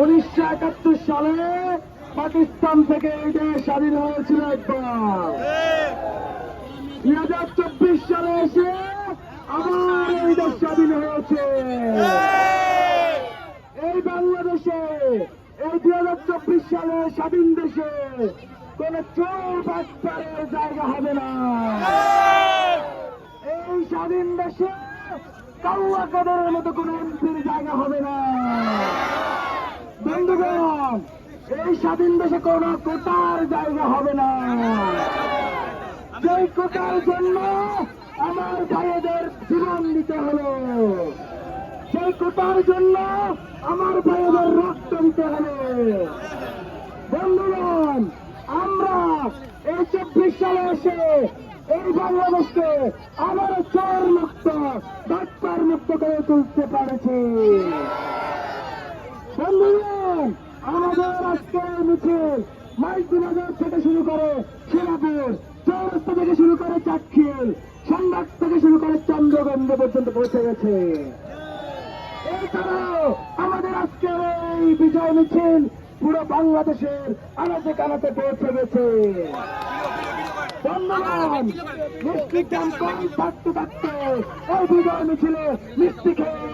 উনিশশো একাত্তর সালে পাকিস্তান থেকে এই দেশ স্বাধীন হয়েছিল একবার। দুই হাজার চব্বিশ সালে এসে আবার এই দেশ স্বাধীন হয়েছে। এই বাংলাদেশে, এই দুই হাজার চব্বিশ সালে স্বাধীন দেশে কোন চোর বাচ্চারের জায়গা হবে না। এই স্বাধীন দেশে কাউয়া কাদের মতো কোন এমপির জায়গা হবে না। এই স্বাধীন দেশে কোন কোটার জায়গা হবে না। যেই কোটার জন্য আমার ভাইদের জীবন দিতে হলো সেই কোটার জন্য আমার ভাইদের রক্ত দিতে হলো বন্ধুগণ, আমরা এই চব্বিশ সালে এসে এই বাংলাদেশকে আবার চোর মুক্ত ডাক্তার মুক্ত করে তুলতে পারেছি। আমাদের আজকের মিছিল মাইকুনাগর থেকে শুরু করে শিলাপুর, চৌরাস্তা থেকে শুরু করে চাক্ষিল সংবাদ থেকে শুরু করে চন্দ্রগঞ্জ পর্যন্ত পৌঁছে গেছে। এছাড়াও আমাদের আজকের এই বিজয় মিছিল পুরো বাংলাদেশের আনাচে কানাতে পৌঁছে গেছে। মিষ্টি ক্যাম্প থাকতে থাকতে এই বিজয় মিষ্টি খেয়ে